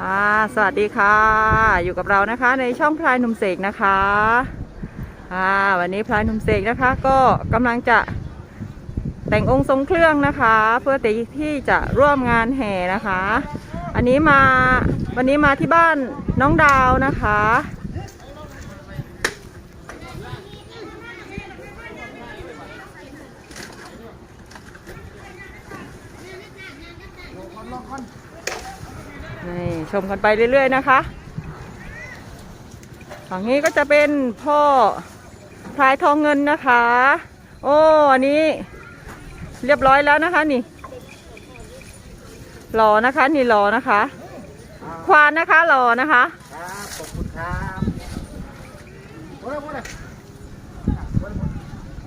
ค่ะสวัสดีค่ะ อยู่กับเรานะคะในช่องพลายหนุ่มเสกนะคะค่ะวันนี้พลายหนุ่มเสกนะคะ ก็กำลังจะแต่งองค์ทรงเครื่องนะคะ เพื่อที่จะร่วมงานแห่นะคะ อันนี้มาวันนี้มาที่บ้านน้องดาวนะคะ นี่ชมกันไปเรื่อยๆนะคะ ฝั่งนี้ก็จะเป็นพ่อพลายทองเงินนะคะ โอ้ อันนี้ เรียบร้อยแล้วนะคะนี่หล่อนะคะ นี่หล่อนะคะ ควานนะคะหล่อนะคะครับขอบคุณครับโอ้ยโอ้ย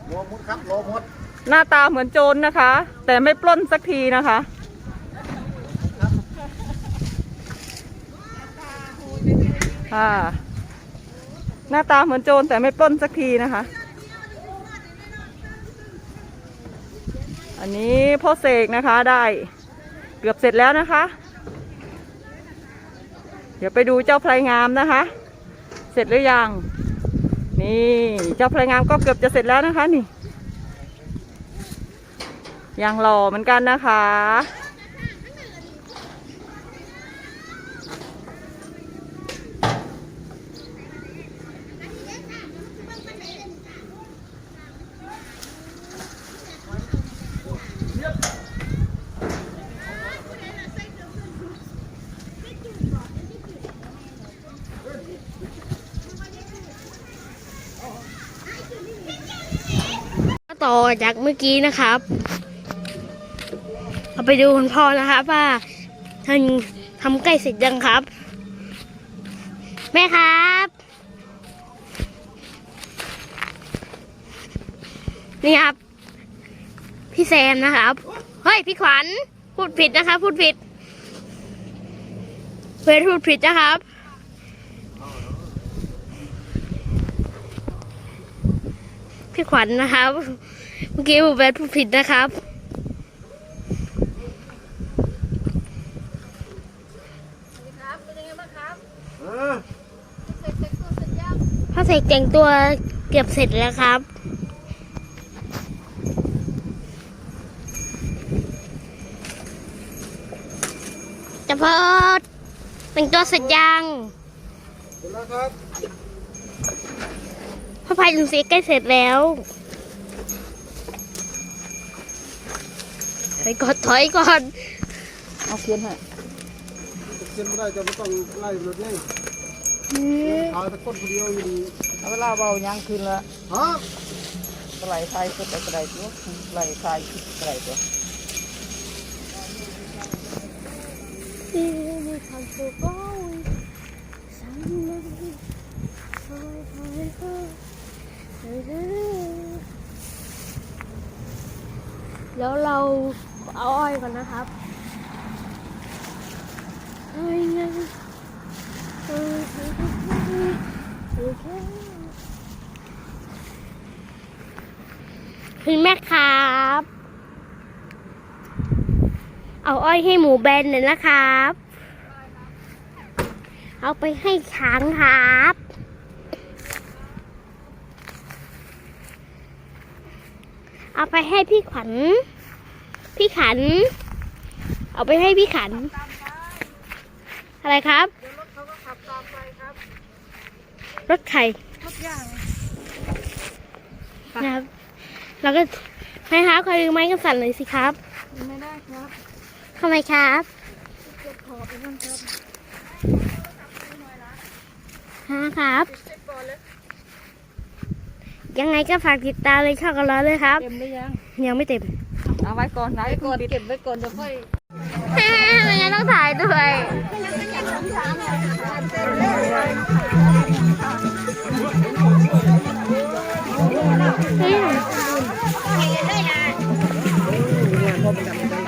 โลมุดครับโลมุดหน้าตาเหมือนโจรนะคะ แต่ไม่ปล้นสักทีนะคะ ค่ะ หน้าตาเหมือนโจรแต่ไม่ปล้นสักทีนะคะ อันนี้พ่อเสกนะคะได้เกือบเสร็จแล้วนะคะ เดี๋ยวไปดูเจ้าพลายงามนะคะ เสร็จหรือยัง นี่เจ้าพลายงามก็เกือบจะเสร็จแล้วนะคะนี่ยังหล่อเหมือนกันนะคะ่อจากเมื่อกี้นะครับ เราไปดูคุณพ่อนะครับว่าท่านทำใกล้เสร็จยังครับ แม่ครับ นี่ครับ พี่แซมนะครับ เฮ้ย พี่ขวัญพูดผิดนะครับ พูดผิดเพื่อพูดผิดนะครับพี่ขวัญนะครับ มื่อกี้ผมเป็นผู้ผิดนะครับเออพระเสกแต่งตัวเกือบเสร็จแล้วครับ จะเพิดแต่งตัวเสร็จยังเสร็จแล้วครับพระพายลุงเสียใกล้เสร็จแล้ว ถอยก่อนถอยก่อนเอาเขียนให้เซ็นไม่ได้จะไม่ต้องไล่รถนี่เอาแต่คนคนเดียวอยู่ดีเอาเวลาเบายังคืนละฮะไหลไฟสุดอะไรตัวไหลไฟสุดอะไรตัวที่มีความสุขก็สันมันคอยคอยคอยแล้วเรา เอาอ้อยก่อนนะครับอ้อยไงอ้ยอ้อยอ้อยอ้อยคุณแม่ครับ เอาอ้อยให้หมูแบนหน่อยนะครับ เอาไปให้ช้างครับเอาไปให้พี่ขวัญ พี่ขัน เอาไปให้พี่ขัน อะไรครับ รถไข่นะครับแล้วก็ให้ครับคอยดึงไม้กันสั่นเลยสิครับไม่ได้ครับทำไมครับฮะครับยังไงก็ฝากติดตามเลยช่องกันร้อยเลยครับ เต็มหรือยัง ยังไม่เต็ม เอาไว้ก่อนนะไว้ก่อนเก็บไว้ก่อนเดี๋ยวค่อยทำไมงั้นต้องถ่ายด้วย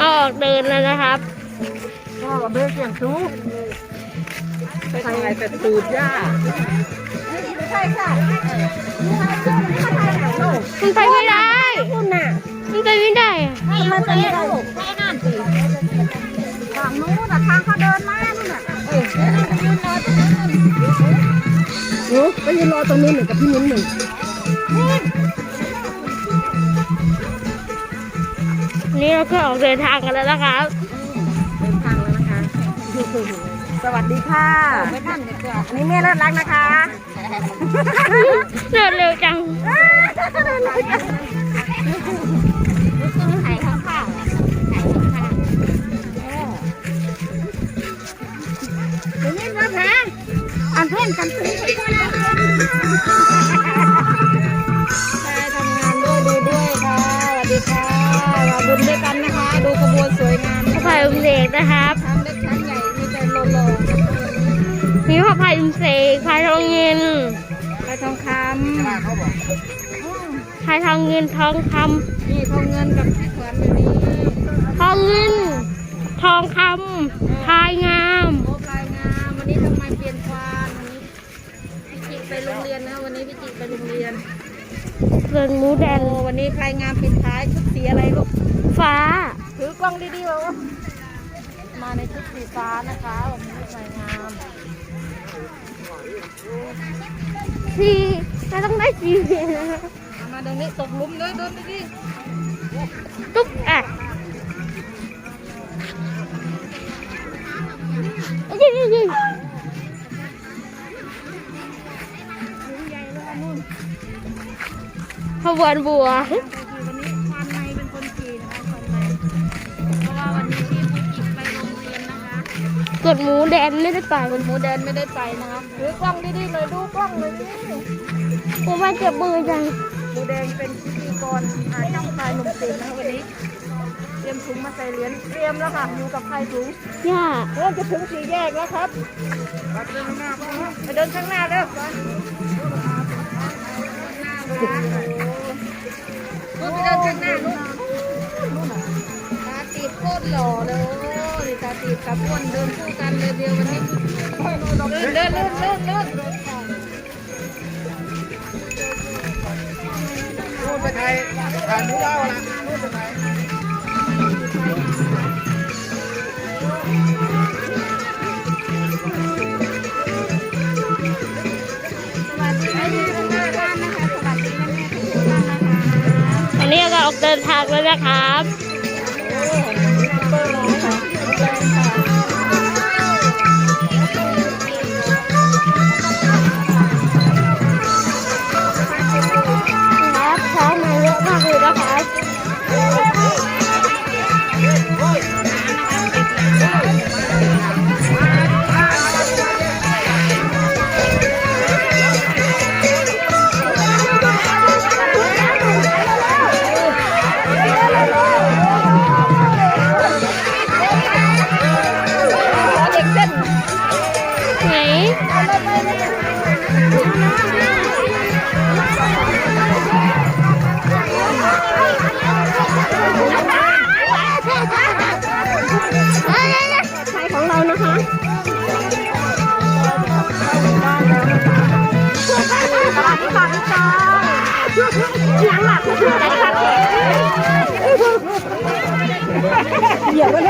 ออกเดินแล้วนะครับพ่อกับเบสเสียงชูไปทำไงแต่ตูดย่ามันไปไม่ได้คุณน่ะ ไปไม่ได้ไมไปไม่ได้แค่งนู้นน่ทางเขาเดินมาเนี่ะเออยือ้นไปยืนรอตรงนู้นหนึ่งกับพี่มิ้นหนึ่งนี่เราก็ออกเดินทางกันแล้วนะคะเดินทางแล้วนะคะ สวัสดีค่ะไม่ทันเลค่ะอันนี้แม่เลิศรักนะคะเดินเร็วจัง เพ่นกันถึงไปก่อนนะใช่ทำงานด้วยดูด้วยค่ะสวัสดีค่ะมาบุญด้วยกันนะคะ ดูขบวนสวยงามพระพายอุ้มเด็กนะครับ ทั้งเล็กทั้งใหญ่มีแต่โลโลมีพระพายอุ้มเสกพายทองเงินไปทองคเขาบอกพายทองเงินทองคำนี่ทองเงินกับที่แขวนอยู่นี่ทองเงินทองคำพายงามโอ้พลายงาม วันนี้ทำไมเปลี่ยนควาน ไปโรงเรียนนะวันนี้พี่จิไปโรงเรียนเรือนหมูแดงโอ้วันนี้พลายงามปิดท้ายชุดสีอะไรลูกฟ้า ถือกล้องดีๆวะมาในชุดสีฟ้านะคะวันนี้พลายงามสีเราต้องได้สีเหลืองนะคะเอามาตรงนี้ตกหลุมเลยเดินไปดิตุ๊กอะยิงยิง ขบวนบัววันนี้ควานในเป็นคนขี่นะคะควานในเพราะว่าวันนี้พี่ผู้จิไปโรงเรียนนะคะกดหมูแดงไม่ได้ไปคนหมูแดนไม่ได้ไปนะคะถือกล้องดีๆหน่อยดูกล้องหน่อยดิผมมาเจ็บมือจังหมูแดงเป็นพิธีกรหาช่องพลายหนุ่มตีนะคะวันนี้เตรียมถุงมาใส่เหรียญเตรียมแล้วค่ะอยู่กับพายถุงย่าเริ่มจะถึงสี่แยกแล้วครับไปเดินข้างหน้าเร็ว หล่อเลยตาตีบกับอ้วนเดินคู่กันเลยเดียววันนี้เดินเดินเดินเดินเดินนู่นไปถ่ายถ่ายหมูเล่าละนู่นไปถ่ายวันนี้เราออกเดินทางแล้วนะครับ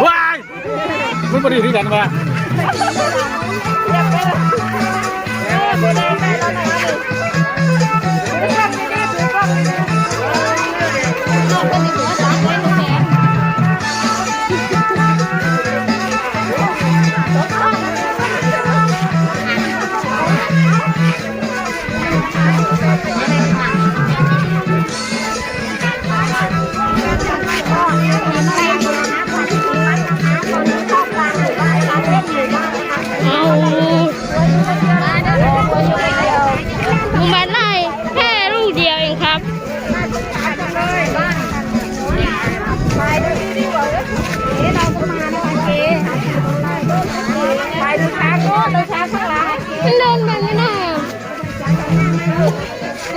ว้ายมันบริที่กันมาเ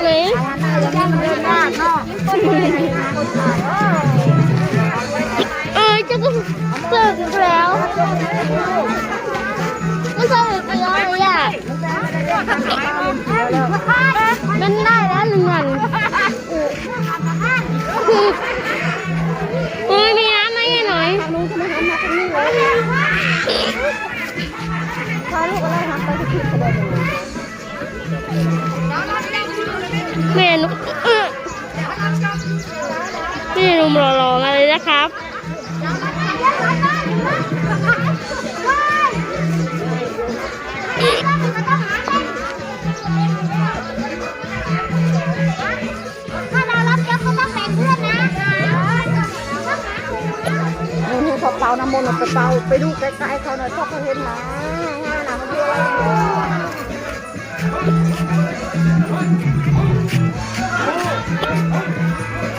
ไหนเออจะก็เสิร์ฟแล้วมันเสิร์ฟอีกแล้วเลยอะมันได้แล้วหนึ่งวันเอ้ยมีน้ำไหมหน่อยพาลูกอะไรครับไปที่กระโดด แม่นุเออแม่นุ่มหล่อๆมาเลยนะครับถ้าเรารับเยอะก็ต้องแบ่งเพื่อนนะนี่พอเป่าน้ำมนต์ไปเป่าไปดูใกล้ๆเขาหน่อยชอบเขาเห็นนะห้าหนังคืออะไร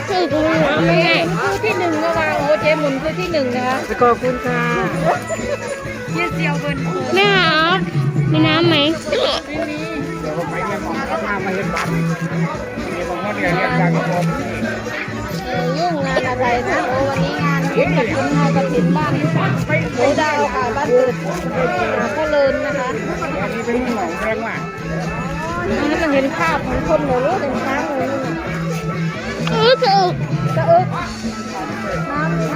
คือกูไม่ไงคือที่หนึ่งนะว่าโอ้เจหมุนคือที่หนึ่งนะคะขอบคุณค่ะเยี่ยเซียวเบิร์นแม่ครับมีน้ำไหมยุ่งงานอะไรนะโอ้วันนี้งานบุญกับคุณงานกระถิ่นบ้านโอ้ดาวค่ะบ้านเกิดพ่อเลินนะคะนี่ มันเห็นภาพของคนเหรอรู้เป็นช้างเลยนี่เออคือจะเอิกน้ำไหม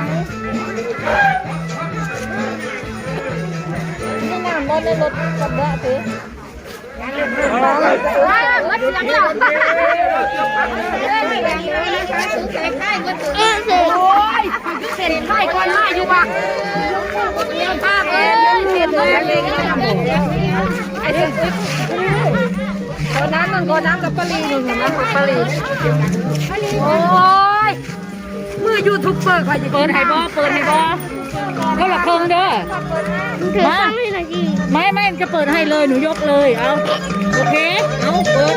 นี่น้ำรถในรถกระบะสิว้าวมันเสียงเราเออคือเสร็จไล่ก่อนมาอยู่ว่ะภาพเอ้ยเสร็จเลยเลยขอ น้ำหนึ่งขอน้ำกับปลีหนึ่งนะปลีโอ้ยมือยูทูบเบอร์คอยจะเปิดให้บ่เปิดให้บ่เขาหลักเพิงเด้อเธอตั้งให้หน่อยสิไม่ไม่จะเปิดให้เลยหนูยกเลยเอาโอเคเอาเปิด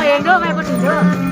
เดี๋ยวมากินเอาเองเด้อแม่มาถึงเด้อโต๊ะ